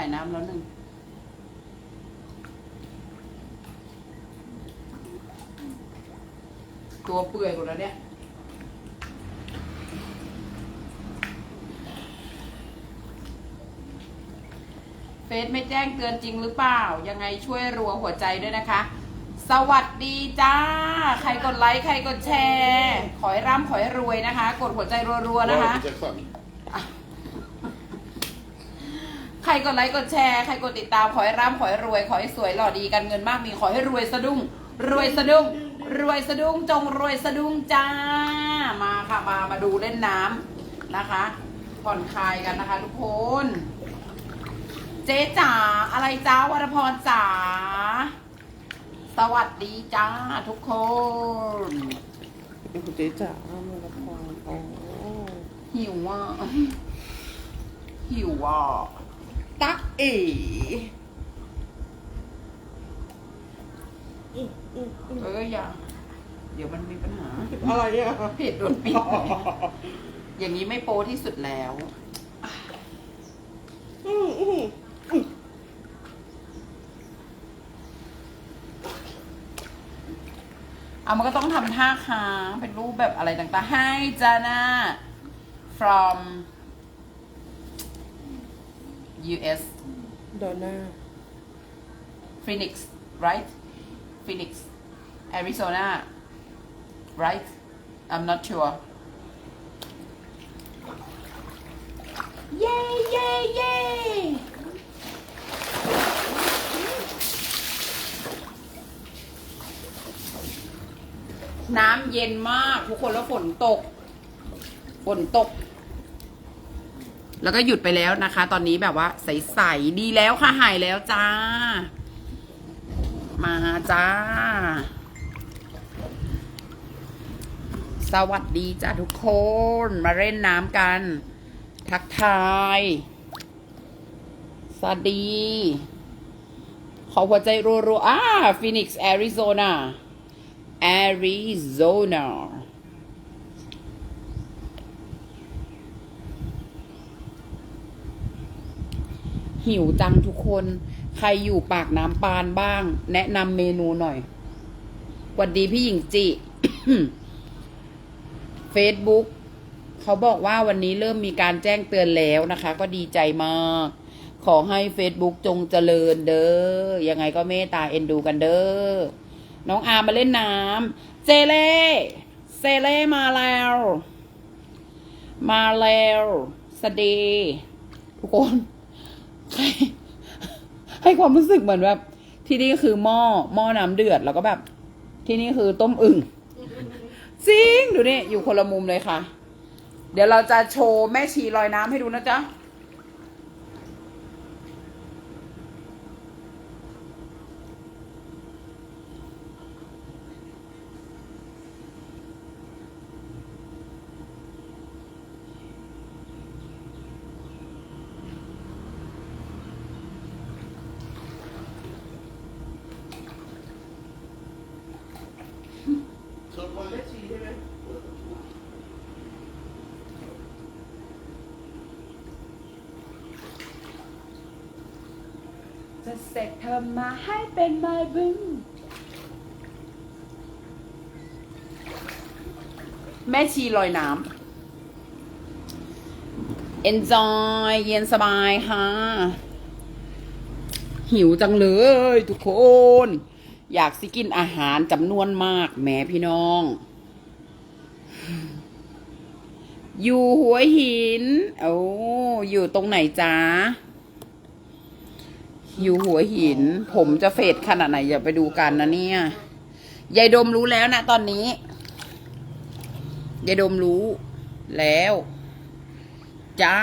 ายน้ำแล้วหนึ่งตัวเปื่อยหมดแล้วเนี่ยเฟซไม่แจ้งเตือนจริงหรือเปล่า ยังไงช่วยรัวหัวใจด้วยนะคะ สวัสดีจ้า ใครกดไลค์ ใครกดแชร์ ขอให้ร่ำขอให้รวยนะคะ กดหัวใจรัวๆนะคะคสัน ใค รกดไลค์กดแชร์ใครกดติดตามขอให้ร่ำขอให้รวยขอให้สวยหล่อดีกันเงินมากมีขอให้รวยสะดุ้ง รวยสะดุ้ง รวยสะดุ้งจงรวยสะดุ้งจ้ามาค่ะมามาดูเล่นน้ำนะคะผ่อนคลายกันนะคะ ทุกคน เจ๊จ๋าอะไรจ้าวรพรจ๋าสวัสดีจ้าทุกคนเป็นคุณเจ๊จ๋ามาละพรอ๋อหิวอะหิวอะ ตักเอ๋เอออย่าเดี๋ยวมันมีปัญหาอะไรอะเพจโดนปิดอย่างนี้ไม่โปรที่สุดแล้วอืมอืมเอามันก็ต้องทำท่าค้างเป็นรูปแบบอะไรต่างๆ ให้จาน่า from US ดอนน่า Phoenix right Phoenix Arizona right I'm not sure เย้เย้เย้น้ำเย็นมาก ทุกคนแล้วฝนตก ฝนตก แล้วก็หยุดไปแล้วนะคะ ตอนนี้แบบว่า ใสๆดีแล้วค่ะหายแล้วจ้า มาจ้า สวัสดีจ้าทุกคน มาเล่นน้ำกัน ทักทาย สวัสดี ขอหัวใจรัวๆอ่าฟินิกซ์แอริโซนาแอริโซนา หิวจังทุกคน ใครอยู่ปากน้ำปานบ้าง แนะนำเมนูหน่อยสวัสดีพี่หญิงจิ Facebook เขาบอกว่าวันนี้เริ่มมีการแจ้งเตือนแล้วนะคะ ก็ดีใจมาก ขอให้ Facebook จงเจริญเด้อ ยังไงก็เมตตาเอ็นดูกันเด้อ น้องอามาเล่นน้ำ เจเล่ เซเล่มาแล้ว มาแล้วสวัสดี ทุกคน ให้ให้ความรู้สึกเหมือนแบบที่นี่คือหม้อหม้อน้ำเดือดแล้วก็แบบ ที่นี่คือต้มอึ่งจริงดูนี่อยู่คนละมุมเลยค่ะ เดี๋ยวเราจะโชว์แม่ชีลอยน้ำให้ดูนะจ๊ะ สวดมนต์แม่ชีใช่ไหม จะเสร็จเธอมาให้เป็นม้บึ้งแม่ชีลอยน้ำ enjoy เย็นสบายค่ะ หิวจังเลยทุกคน อยากสิกินอาหารจำนวนมากแหม่พี่น้อง อยู่หัวหิน โอ้ อยู่ตรงไหนจ๊ะ อยู่หัวหิน ผมจะเฟดขนาดไหนอย่าไปดูกันนะเนี่ยยายดมรู้แล้วนะตอนนี้ยายดมรู้แล้ว จ้า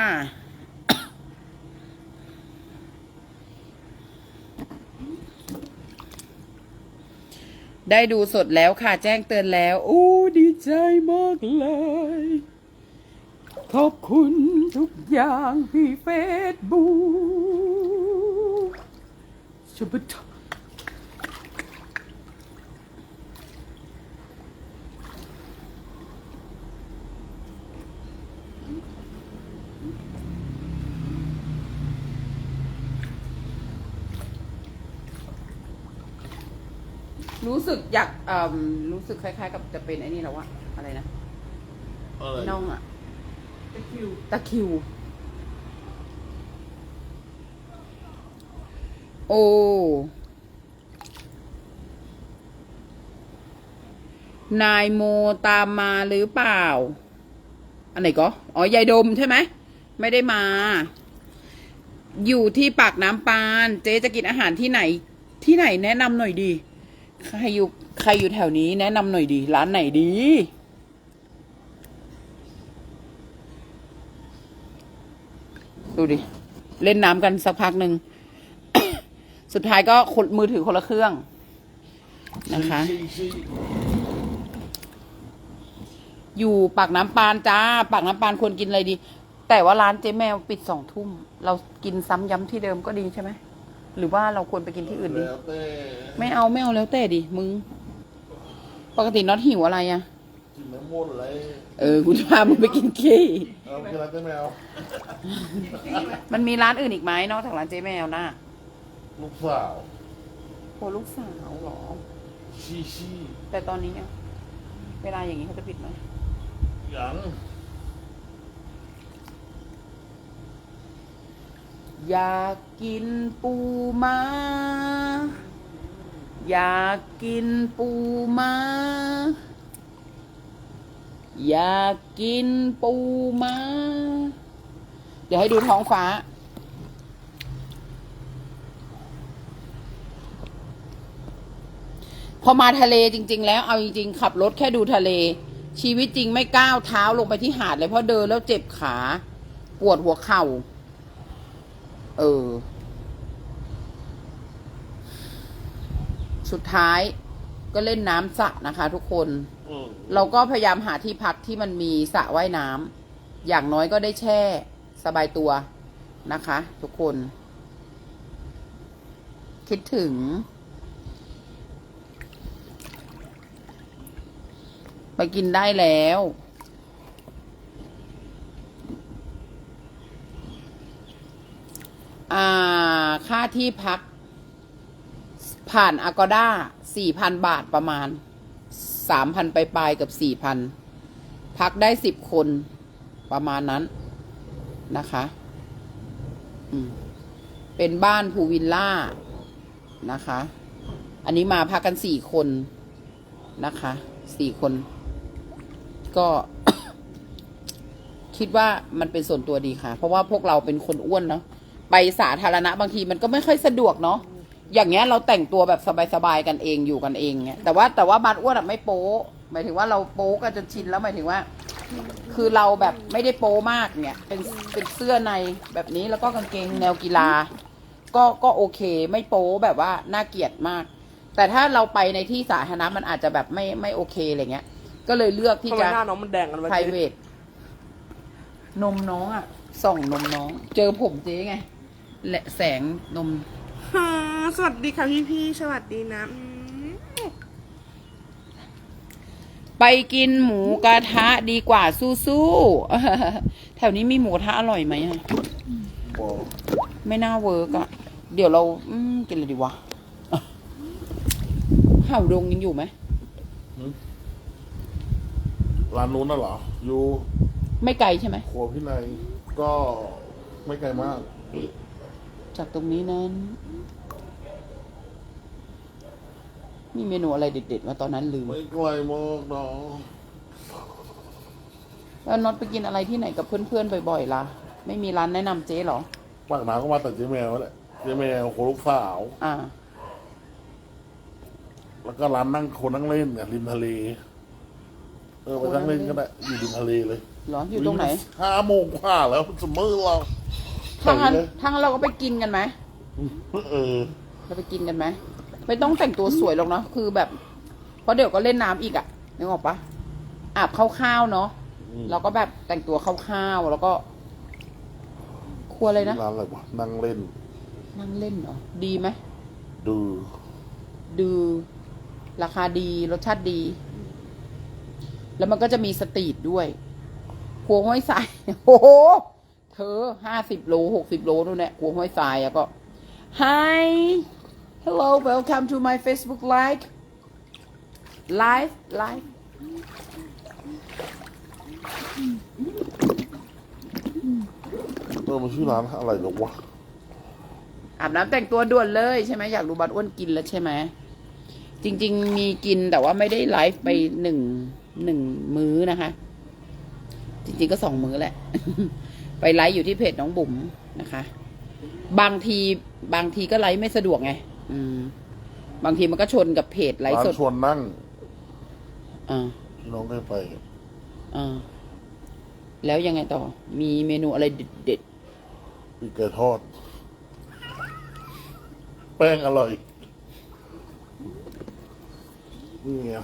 ได้ดูสดแล้วค่ะ แจ้งเตือนแล้ว โอ้ดีใจมากเลย ขอบคุณทุกอย่างที่เฟซบุ๊ก ชุบชุบรู้สึกอยากรู้สึกคล้ายๆ กับจะเป็นไอ้นี่แล้วอะอะไรนะน่องอะตะคิว ตะคิว โอ้นายโมตามมาหรือเปล่า อันไหนก็ อ๋อยายดมใช่ไหม ไม่ได้มา อยู่ที่ปากน้ำปาน เจ๊จะกินอาหารที่ไหน ที่ไหนแนะนำหน่อยดี ใครอยู่ใครอยู่แถวนี้แนะนำหน่อยดี ร้านไหนดีดูดิ เล่นน้ำกันสักพักหนึ่ง สุดท้ายก็คนมือถือคนละเครื่องนะคะชี้ชี้อยู่ปากน้ำปานจ้า ปากน้ำปานควรกินอะไรดี แต่ว่าร้านเจ๊แมวปิดสองทุ่ม เรากินซ้ำย้ำที่เดิมก็ดีใช่ไหม หรือว่าเราควรไปกินที่อื่นดีแล้วแต่ไม่เอาไม่เอาแล้วแต่ดิมึง ปกติน็อตหิวอะไรอะกินน้ำมนต์อะไรเออกูจะพามึงไปกินขี้เอากินอะไรได้แมว มันมีร้านอื่นอีกไหมนอกจากร้านเจ๊แมวนะ ลูกสาว โหลูกสาวเหรอ ชี้ชี้แต่ตอนนี้อะเวลาอย่างนี้เขาจะปิดไหมยังอยากกินปูมาอยากกินปูมาอยากกินปูมาเดี๋ยวให้ดูท้องฟ้า อมาทะเลจริง ๆ แล้วเอาจริง ๆ ขับรถแค่ดูทะเล ชีวิตจริงไม่ก้าวเท้าลงไปที่หาดเลยเพราะเดินแล้วเจ็บขา ปวดหัวเข่า เออ สุดท้ายก็เล่นน้ำสระนะคะ ทุกคนอืมเราก็พยายามหาที่พักที่มันมีสระว่ายน้ำอย่างน้อยก็ได้แช่ สบายตัวนะคะ ทุกคน คิดถึง ไปกินได้แล้ว อ่า ค่าที่พัก ผ่านอากอด้าสี่พันบาทประมาณสามพันไปลายกับสี่พัน พักได้สิบคนประมาณนั้นนะคะ เป็นบ้านภูวิลล่านะคะ อันนี้มาพักกันสี่คนนะคะสี่คน ก็คิดว่ามันเป็นส่วนตัวดีค่ะ เพราะว่าพวกเราเป็นคนอ้วนเนาะไปสาธารณะบางทีมันก็ไม่ค่อยสะดวกเนาะอย่างเงี้ยเราแต่งตัวแบบสบายๆกันเองอยู่กันเองเงี้ยแต่ว่าแต่ว่าบานอ้วนอะไม่โป๊หมายถึงว่าเราโป๊กันจนชินแล้วหมายถึงว่า คือเราแบบไม่ได้โป๊มากเนี่ยเป็นเป็นเสื้อในแบบนี้แล้วก็กางเกงแนวกีฬา ก็ก็โอเค ไม่โป๊แบบว่าน่าเกลียดมาก แต่ถ้าเราไปในที่สาธารณะมันอาจจะแบบไม่ไม่โอเคอะไรเงี้ย ก็เลยเลือกที่ทำไมจะ หน้าน้องมันแดงกันวะ private นมน้องอะ ส่องนมน้อง เจอผมเจ๊ไง และแสงนม ฮ่าสวัสดีค่ะพี่พี่ๆสวัสดีนะอืมไปกินหมูกระทะดีกว่าสู้ๆ แถวนี้มีหมูกระทะอร่อยไหมอะบอกไม่น่าเวิร์กอะเดี๋ยวเรา อืมกินอะไรดีวะเห่าดงยังอยู่ไหม ร้านนู้นน่ะเหรอ อยู่ไม่ไกลใช่ไหม ครัวพี่นายก็ไม่ไกลมาก จากตรงนี้นั้น มีเมนูอะไรเด็ดๆมาตอนนั้นลืม ไม่ไกลมากเนาะแล้วน็อตไปกินอะไรที่ไหนกับเพื่อนๆบ่อยๆล่ะ ไม่มีร้านแนะนำเจ๊เหรอ ปากน้ำก็มาแต่เจ๊แมวแหละเจ๊แมวโคลูกสาว อ่า แล้วก็ร้านนั่งคนนั่งเล่นเนี่ยริมทะเล เออไปนั่งเล่นก็ได้อยู่ริมทะเลเลยเหรออยู่ตรงไหนห้าโมงกว่าแล้วจะมืดเราถ้างั้นไปเลยถ้างั้นเราก็ไปกินกันไหมเออเราไปกินกันไหมไม่ต้องแต่งตัวสวยหรอกเนาะคือแบบเพราะเดี๋ยวก็เล่นน้ำอีกอะนึกออกปะอาบคร่าวๆเนาะอืมเราก็แบบแต่งตัวคร่าวๆแล้วก็ ครัวอะไรนะร้านอะไรวะนั่งเล่น นั่งเล่นเหรอดีไหมดูดูราคาดีรสชาติดี แล้วมันก็จะมีสตรีทด้วยครัวห้วยทรายโอ้โหเธอห้าสิบโลหกสิบโลนู่นแหละครัวห้วยทรายอะก็ Hi hello welcome to my Facebook live ไลฟ์ไลฟ์เออมันชื่อร้านอะไรหรอวะอาบน้ำแต่งตัวด่วนเลยใช่ไหมอยากรู้บัตรอ้วนกินแล้วใช่ไหมจริง ๆ มีกินแต่ว่าไม่ได้ไลฟ์ไปหนึ่ง หนึ่งมื้อนะคะ จริงๆก็สองมื้อแหละ ไปไลฟ์อยู่ที่เพจน้องบุ๋มนะคะ บางทีบางทีก็ไลฟ์ไม่สะดวกไง อืม บางทีมันก็ชนกับเพจไลฟ์ร้านสดชวนนั่งอ่าพี่น้องเคยไป อ่าแล้วยังไงต่อ มีเมนูอะไรเด็ดปีกไก่ทอด แป้งอร่อยนี่ไง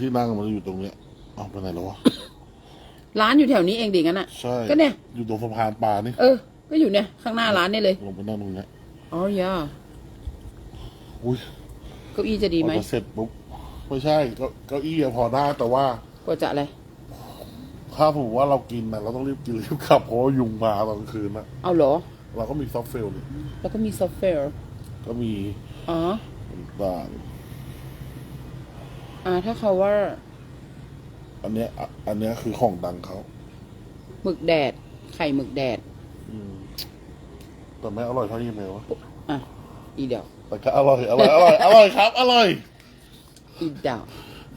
ที่นั่งมันอยู่ตรงเนี้ยเอาไปไหนแล้ววะๆร้านอยู่แถวนี้เองดิงั้นอะ ใช่ก็เนี่ย อยู่ตรงสะพานปลานี่เออ ก็อยู่เนี่ย ข้างหน้าร้านนี่เลย ลงไปนั่งตรงเนี้ยอ๋อยาอุ้ยเก้าอี้จะดีไหมพอจะเสร็จปุ๊บไม่ใช่เก็เก้าอี้อะพอได้แต่ว่ากว่าจะอะไร ถ้าผมว่าเรากินนะเราต้องรีบกินรีบขับเพราะว่ายุงมาตอนกลางคืนนะเอาเหรอ เราก็มีซอฟต์เฟลนี่แล้วก็มีซอฟต์แวร์ก็มีอ๋อ ต่าง อ่า ถ้าเขาว่าอันเนี้ยอะอันเนี้ยคือของดังเขาหมึกแดด ไข่หมึกแดด อืมแต่ไม่อร่อยเท่ายี่เมลวะอะ อีเดียว แต่ก็อร่อยอร่อยอร่อยอร่อยครับ อร่อย อีเดียว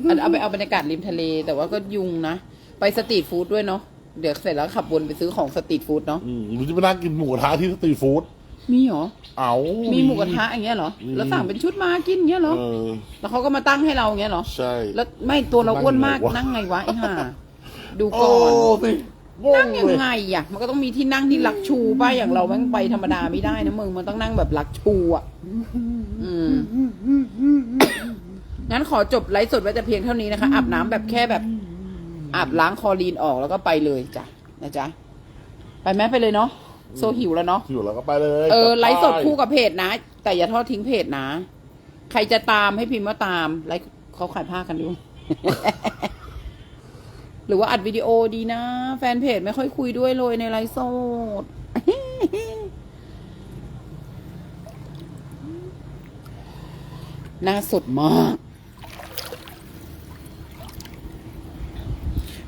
อันเอาไปเอาบรรยากาศริมทะเล แต่ว่าก็ยุงนะ ไปสตรีทฟู้ดด้วยเนาะ เดี๋ยวเสร็จแล้วขับวนไปซื้อของสตรีทฟู้ดเนาะ อืมหรือจะไปนั่งกินหมูกระทะที่สตรีทฟู้ด มีเหรอ เอา มีมี หมูกระทะอย่างเงี้ยเหรอ มี แล้วสั่งเป็นชุดมากินอย่างเงี้ยเหรอ เออ แล้วเขาก็มาตั้งให้เราอย่างเงี้ยเหรอ ใช่ แล้วไม่ตัวเราอ้วนมากนั่นั่งงไงไงวะ วะไอ้ห่า ดูโอ้ก่อน สิงนั่งงยังเลยไงอะ มันก็ต้องมีที่นั่งที่ลักชูป้าอย่างเราแม่งไปธรรมดาไม่ได้นะมึง มันต้องนั่งแบบลักชูอะ อืม งั้นขอจบไลฟ์สดไว้แต่เพียงเท่านี้นะคะ อาบน้ำแบบแค่แบบ อาบล้างคลอรีนออกแล้วก็ไปเลยจ้ะนะจ๊ะ ไปแม่ไปเลยเนาะ โซหิวแล้วเนาะอยู่แล้วก็ไปเลยเออจัปไลฟ์สดคู่กับเพจนะ แต่อย่าทอดทิ้งเพจนะ ใครจะตามให้พิมพ์ว่าตามไลฟ์เขาขายผ้ากันดูหรือว่าอัดวิดีโอดีนะ แฟนเพจไม่ค่อยคุยด้วยเลยในไลฟ์สดหน่าสดมาก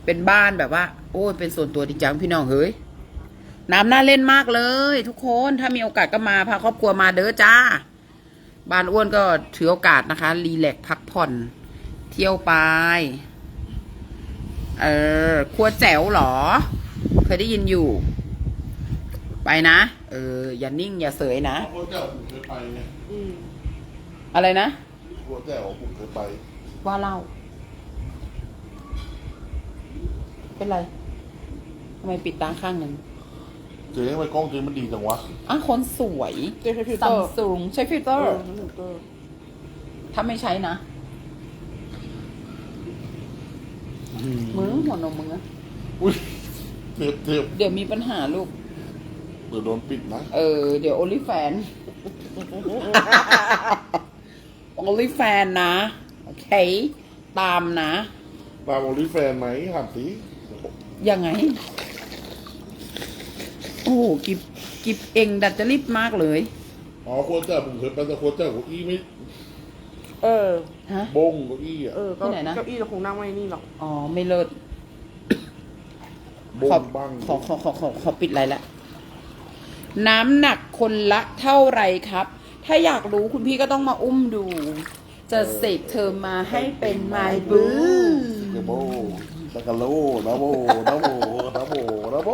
เป็นบ้านแบบว่า โอ้ยเป็นส่วนตัวจริงจังพี่น้องเฮ้ย น้ำน่าเล่นมากเลย ทุกคนถ้ามีโอกาสก็มาพาครอบครัวมาเด้อจ้าบ้านอ้วนก็ถือโอกาสนะคะ รีแลกซ์พักผ่อน เที่ยวไป เออครัวแจ๋วเหรอ เคยได้ยินอยู่ ไปนะ เออ อย่านิ่งอย่าเสยนะ หัวแจ๋วผมเคยไปไงอืมอะไรนะหัวแจ๋วผมเคยไป ว่าเล่า เป็นไรทำไมปิดตาข้างหนึ่ง เจ๊ทำไมกล้องเจ๊มันดีจังวะอะคนสวยเจฟฟิลเตซัอมร์ซุงใช้ฟิลเตอเอร์อฟิลเตอร์ถ้าไม่ใช้นะมึงหัวนมมึงอะอุ้ยเจ็บเจ็บเดี๋ยวมีปัญหาลูก เดี๋ยวโดนปิดนะเออ เดี๋ยวโอลิแฟน โอลิแฟนนะ โอเค ตามนะ ตามโอลิแฟนไหมถามสิยังไง โอ้โหกิบกิบเองดัดจริตมากเลย อ๋อโคตรแจ๋วผมเคยไปแต่โคตรแจ๋วเก้าอี้ไม่เออ ฮะ บงเก้าอี้อะเออก็ที่ไหนนะ เก้าอี้เราคงนั่งไม่นี่หรอก อ๋อ ไม่เลิศบของบ้างขอขอขอขอขอปิดไรละ น้ำหนักคนละเท่าไหรครับ ถ้าอยากรู้คุณพี่ก็ต้องมาอุ้มดู จะเสกเธอมาให้เป็นไมบูกระโบตะกะโลนะโบนะโบนะโบนะโบ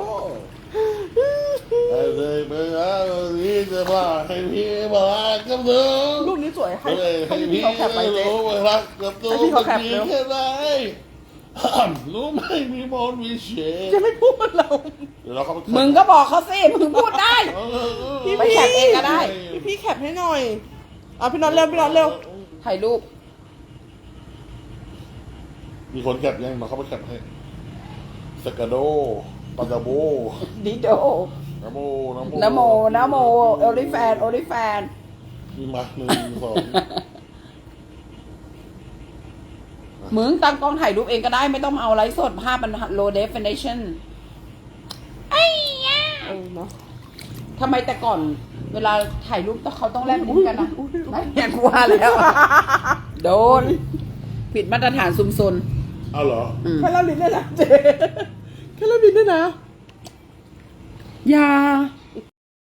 ไอ้เลยเมื่อนี้จะมาให้พี่มารักกับเธอรูปนี้สวยให้ให้ให้ให้พี่พี่เขาแคปไปเจ๊ รู้ว่ารักกับตัวให้พี่เขาแคปมันดีเร็วแค่ไหนรู้ไหมมีมนต์มีเชษจะไม่พูดเรา เดี๋ยวเราเข้าไปมึงก็บอกเขาสิ มึงพูดได้ เออเออพี่ไปแคปเองก็ได้ พี่พี่แคปให้หน่อยเอาพี่น็อตเร็วพี่น็อตเร็วถ่ายรูป มีคนแคปยังมาเข้าไปแคปให้สกาโดปาตาโบ ดิโด นะโมนะโมนะโมนะโมโอลิแฟนโอลิแฟนมีมาหนึ่งสองมึงตั้งกล้องถ่ายรูปเองก็ได้ไม่ต้องมาเอาไลฟ์สดภาพมัน low definition ไอ้ยะเออเนาะทำไมแต่ก่อน เวลาถ่ายรูปต้องเขาต้องแลบลิ้นกันนะไม่เห็นกว่าแล้ว โดน ผิดมาตรฐานซุมซนเอาเหรออืมแค่เราลิ้นได้นะเจ๊แค่เราลิ้นได้นะ อย่า